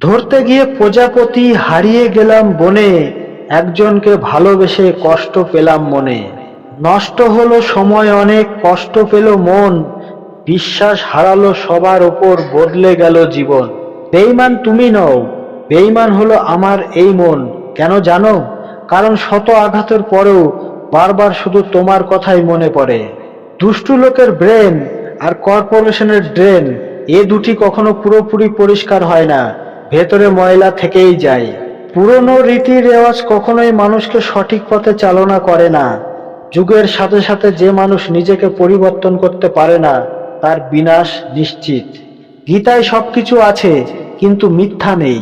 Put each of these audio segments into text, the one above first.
ধরতে গিয়ে প্রজাপতি হারিয়ে গেলাম বনে, একজনকে ভালোবেসে কষ্ট পেলাম মনে। নষ্ট হলো সময় অনেক, কষ্ট পেল মন, বিশ্বাস হারালো সবার ওপর, বদলে গেল জীবন। বেইমান তুমি নও বেইমান হলো আমার এই মন, কেন জানো? কারণ শত আঘাতের পরেও বারবার শুধু তোমার কথাই মনে পড়ে। দুষ্টু লোকের ব্রেন আর কর্পোরেশনের ড্রেন, এ দুটি কখনো পুরোপুরি পরিষ্কার হয় না। ভেতরে ময়লা থেকেই যায়। পুরনো রীতি রেওয়াজ কখনোই মানুষকে সঠিক পথে চালনা করে না। যুগের সাথে সাথে যে মানুষ নিজেকে পরিবর্তন করতে পারে না, তার বিনাশ নিশ্চিত। গীতায় সবকিছু আছে, কিন্তু মিথ্যা নেই।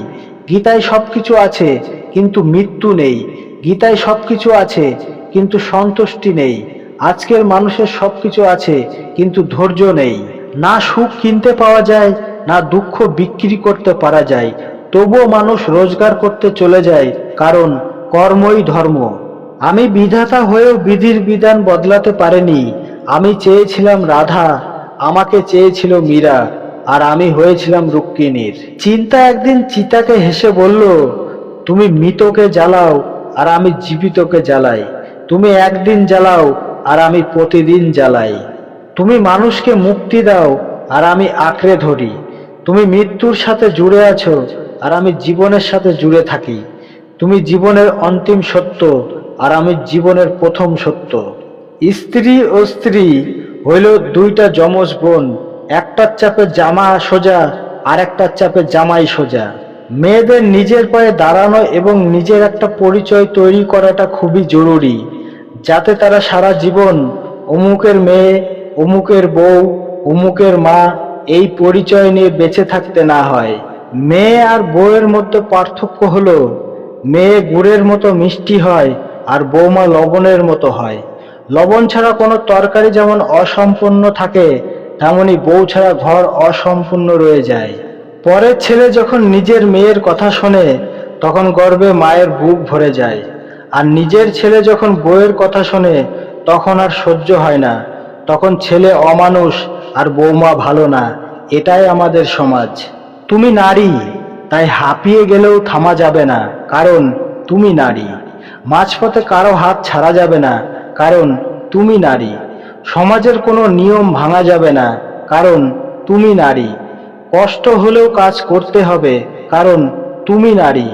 গীতায় সবকিছু আছে, কিন্তু মৃত্যু নেই। গীতায় সবকিছু আছে, কিন্তু সন্তুষ্টি নেই। আজকের মানুষের সবকিছু আছে, কিন্তু ধৈর্য নেই। না সুখ কিনতে পাওয়া যায় না দুঃখ বিক্রি করতে পারা যায়, তবুও মানুষ রোজগার করতে চলে যায়, কারণ কর্মই ধর্ম। আমি বিধাতা হয়েও বিধির বিধান বদলাতে পারেনি। আমি চেয়েছিলাম রাধা, আমাকে চেয়েছিল মীরা, আর আমি হয়েছিলাম রুক্মিণীর। চিন্তা একদিন চিতাকে হেসে বলল, তুমি মৃতকে জ্বালাও, আর আমি জীবিতকে জ্বালাই। তুমি একদিন জ্বালাও, আর আমি প্রতিদিন জ্বালাই। তুমি মানুষকে মুক্তি দাও, আর আমি আঁকড়ে ধরি। তুমি মৃত্যুর সাথে জুড়ে আছো আর আমি জীবনের সাথে জুড়ে থাকি। তুমি জীবনের অন্তিম সত্য আর আমি জীবনের প্রথম সত্য। স্ত্রী ও স্ত্রী হইল দুইটা যমজ বোন, একটার চাপে জামা সোজা আর একটার চাপে জামাই সোজা। মেয়েদের নিজের পায়ে দাঁড়ানো এবং নিজের একটা পরিচয় তৈরি করাটা খুবই জরুরি, যাতে তারা সারা জীবন অমুকের মেয়ে, অমুকের বউ, অমুকের মা এই পরিচয় নিয়ে বেঁচে থাকতে না হয়। মেয়ে আর বউয়ের মধ্যে পার্থক্য হলো, মেয়ে গুড়ের মতো মিষ্টি হয় আর বৌমা লবণের মতো হয়। লবণ ছাড়া কোনো তরকারি যেমন অসম্পূর্ণ থাকে, তেমনি বউ ছাড়া ঘর অসম্পূর্ণ রয়ে যায়। পরের ছেলে যখন নিজের মেয়ের কথা শোনে, তখন গর্বে মায়ের বুক ভরে যায়। আর নিজের ছেলে যখন বউয়ের কথা শোনে, তখন আর সহ্য হয় না। তখন ছেলে অমানুষ আর বৌমা ভালো না, এটাই আমাদের সমাজ। তুমি নারী, তাই হাঁপিয়ে গেলেও থামা যাবে না, কারণ তুমি নারী। মাঝপথে কারও হাত ছাড়া যাবে না, কারণ তুমি নারী। সমাজের কোনো নিয়ম ভাঙা যাবে না, কারণ তুমি নারী। কষ্ট হলেও কাজ করতে হবে, কারণ তুমি নারী।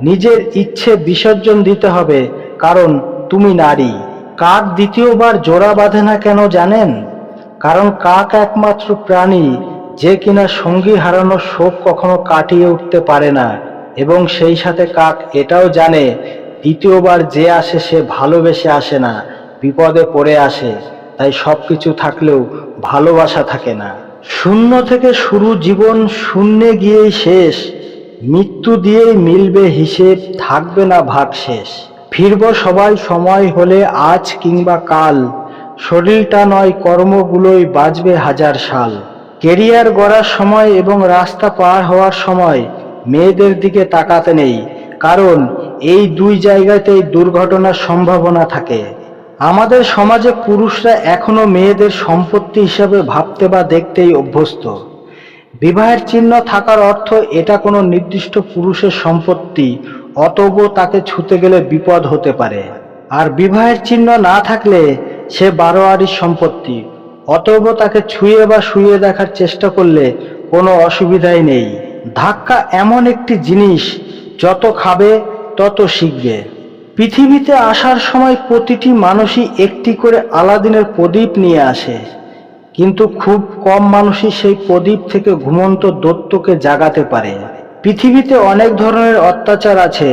নিজের ইচ্ছে বিসর্জন দিতে হবে, কারণ তুমি নারী। কাক দ্বিতীয়বার জোড়া বাঁধে না কেন জানেন? কারণ কাক একমাত্র প্রাণী যে কিনা সঙ্গী হারানোর শোক কখনো কাটিয়ে উঠতে পারে না। এবং সেই সাথে কাক এটাও জানে, দ্বিতীয়বার যে আসে সে ভালোবেসে আসে না, বিপদে পড়ে আসে, তাই সবকিছু থাকলেও ভালোবাসা থাকে না। শূন্য থেকে শুরু জীবন শূন্যে গিয়েই শেষ, মৃত্যু দিয়েই মিলবে হিসেব, থাকবে না ভাগ শেষ। ফিরব সবাই সময় হলে আজ কিংবা কাল শরীরটা নয়, কর্মগুলোই বাঁচবে হাজার সাল। কেরিয়ার গড়ার সময় এবং রাস্তা পার হওয়ার সময় মেয়েদের দিকে তাকাতে নেই, কারণ এই দুই জায়গাতেই দুর্ঘটনার সম্ভাবনা থাকে। আমাদের সমাজে পুরুষরা এখনও মেয়েদের সম্পত্তি হিসাবে ভাবতে বা দেখতেই অভ্যস্ত। বিবাহের চিহ্ন থাকার অর্থ এটা কোনো নির্দিষ্ট পুরুষের সম্পত্তি, অতব তাকে ছুতে গেলে বিপদ হতে পারে। আর বিবাহের চিহ্ন না থাকলে সে বারোয়ারির সম্পত্তি, অতএব তাকে ছুঁয়ে বা শুয়ে দেখার চেষ্টা করলে কোনো অসুবিধাই নেই। ধাক্কা এমন একটি জিনিস, যত খাবে তত শিখবে। পৃথিবীতে আসার সময় প্রতিটি মানুষই একটি করে আলাদিনের প্রদীপ নিয়ে আসে, কিন্তু খুব কম মানুষই সেই প্রদীপ থেকে ঘুমন্ত দত্তকে জাগাতে পারে। পৃথিবীতে অনেক ধরনের অত্যাচার আছে।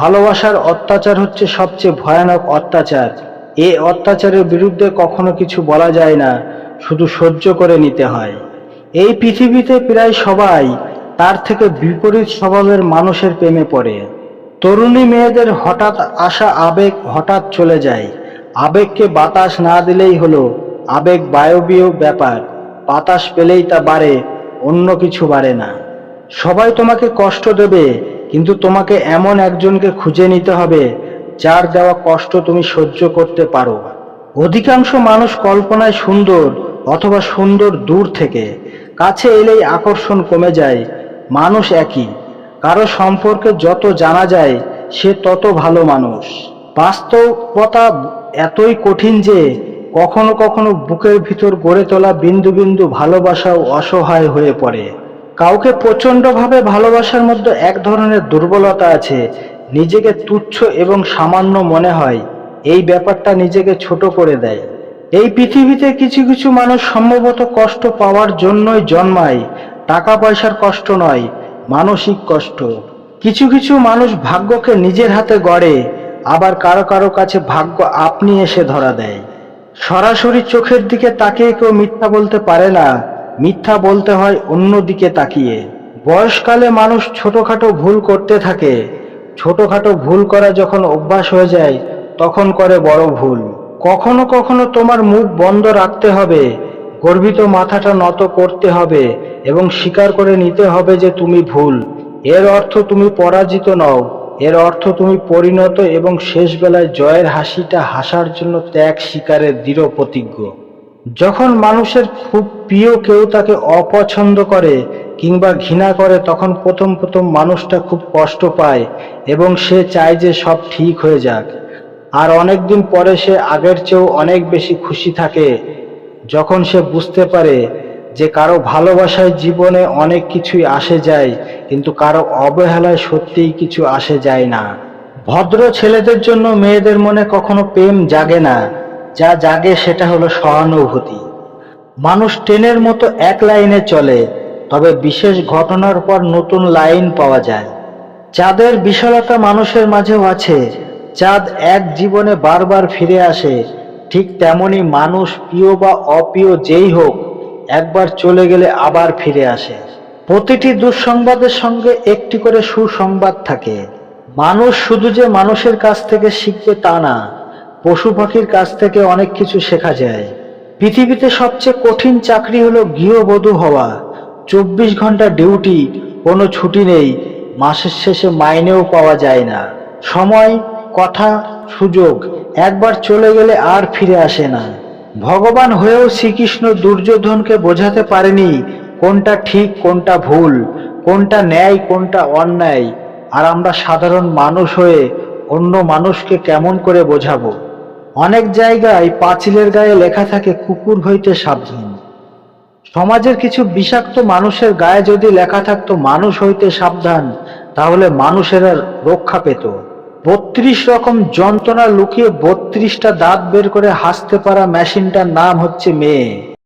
ভালোবাসার অত্যাচার হচ্ছে সবচেয়ে ভয়ানক অত্যাচার। এই অত্যাচারের বিরুদ্ধে কখনো কিছু বলা যায় না, শুধু সহ্য করে নিতে হয়। এই পৃথিবীতে প্রায় সবাই তার থেকে বিপরীত স্বভাবের মানুষের প্রেমে পড়ে। তরুণী মেয়েদের হঠাৎ আসা আবেগ হঠাৎ চলে যায়। আবেগকে বাতাস না দিলেই হলো, আবেগ বায়বীয় ব্যাপার। বাতাস পেলেই তা বাড়ে, অন্য কিছু বাড়ে না। সবাই তোমাকে কষ্ট দেবে, কিন্তু তোমাকে এমন একজনকে খুঁজে নিতে হবে যার দেওয়া কষ্ট তুমি সহ্য করতে পারো। অধিকাংশ মানুষ কল্পনায় সুন্দর অথবা সুন্দর দূর থেকে। কাছে এলেই আকর্ষণ কমে যায়, মানুষ একই। কারও সম্পর্কে যত জানা যায়, সে তত ভালো মানুষ। বাস্তবতা এতই কঠিন যে, কখনো কখনো বুকের ভিতর গড়ে তোলা বিন্দু বিন্দু ভালোবাসাও অসহায় হয়ে পড়ে। কাউকে প্রচণ্ডভাবে ভালোবাসার মধ্যে এক ধরনের দুর্বলতা আছে নিজেকে তুচ্ছ এবং সামান্য মনে হয়। এই ব্যাপারটা নিজেকে ছোট করে দেয়। এই পৃথিবীতে কিছু কিছু মানুষ সম্ভবত কষ্ট পাওয়ার জন্যই জন্মায়। টাকা পয়সার কষ্ট নয়, মানসিক কষ্ট। কিছু কিছু মানুষ ভাগ্যকে নিজের হাতে গড়ে, আবার কারও কারও কাছে ভাগ্য আপনি এসে ধরা দেয়। সরাসরি চোখের দিকে তাকিয়ে কেউ মিথ্যা বলতে পারে না। মিথ্যা বলতে হয় অন্য দিকে তাকিয়ে। বয়সকালে মানুষ ছোটখাটো ভুল করতে থাকে। ছোটখাটো ভুল করা যখন অভ্যাস হয়ে যায়, তখন করে বড় ভুল। কখনো কখনো তোমার মুখ বন্ধ রাখতে হবে, গর্বিত মাথাটা নত করতে হবে এবং স্বীকার করে নিতে হবে যে তুমি ভুল। এর অর্থ তুমি পরাজিত নও, এর অর্থ তুমি পরিণত এবং শেষ বেলায় জয়ের হাসিটা হাসার জন্য ত্যাগ স্বীকারের দৃঢ় প্রতিজ্ঞ। যখন মানুষের খুব প্রিয় কেউ তাকে অপছন্দ করে কিংবা ঘৃণা করে তখন প্রথম প্রথম মানুষটা খুব কষ্ট পায় এবং সে চায় যে সব ঠিক হয়ে যাক। আর অনেকদিন পরে সে আগের চেয়েও অনেক বেশি খুশি থাকে, যখন সে বুঝতে পারে যে কারও ভালোবাসায় জীবনে অনেক কিছুই আসে যায়, কিন্তু কারও অবহেলায় সত্যিই কিছু আসে যায় না। ভদ্র ছেলেদের জন্য মেয়েদের মনে কখনো প্রেম জাগে না, যা জাগে সেটা হলো সহানুভূতি। মানুষ ট্রেনের মতো এক লাইনে চলে তবে বিশেষ ঘটনার পর নতুন লাইন পাওয়া যায়। চাঁদের বিশালতা মানুষের মাঝেও আছে। চাঁদ এক জীবনে বারবার ফিরে আসে। ঠিক তেমনি মানুষ প্রিয় বা অপ্রিয় যেই হোক, একবার চলে গেলে আবার ফিরে আসে। প্রতিটি দুঃসংবাদের সঙ্গে একটি করে সুসংবাদ থাকে। মানুষ শুধু যে মানুষের কাছ থেকে শিখবে তা না, পশু পাখির কাছ থেকে অনেক কিছু শেখা যায়। পৃথিবীতে সবচেয়ে কঠিন চাকরি হলো গৃহবধূ হওয়া। চব্বিশ ঘণ্টা ডিউটি কোনো ছুটি নেই। মাসের শেষে মাইনেও পাওয়া যায় না। সময়, কথা, সুযোগ, একবার চলে গেলে আর ফিরে আসে না। ভগবান হয়েও শ্রীকৃষ্ণ দুর্যোধনকে বোঝাতে পারেনি কোনটা ঠিক, কোনটা ভুল, কোনটা ন্যায়, কোনটা অন্যায়। আর আমরা সাধারণ মানুষ হয়ে অন্য মানুষকে কেমন করে বোঝাবো? অনেক জায়গায় পাঁচিলের গায়ে লেখা থাকে, কুকুর হইতে সাবধান। সমাজের কিছু বিষাক্ত মানুষের গায়ে যদি লেখা থাকতো, মানুষ হইতে সাবধান তাহলে মানুষেরা রক্ষা পেত। বত্রিশ রকম যন্ত্রণা লুকিয়ে বত্রিশটা দাঁত বের করে হাসতে পারা মেশিনটার নাম হচ্ছে মেয়ে।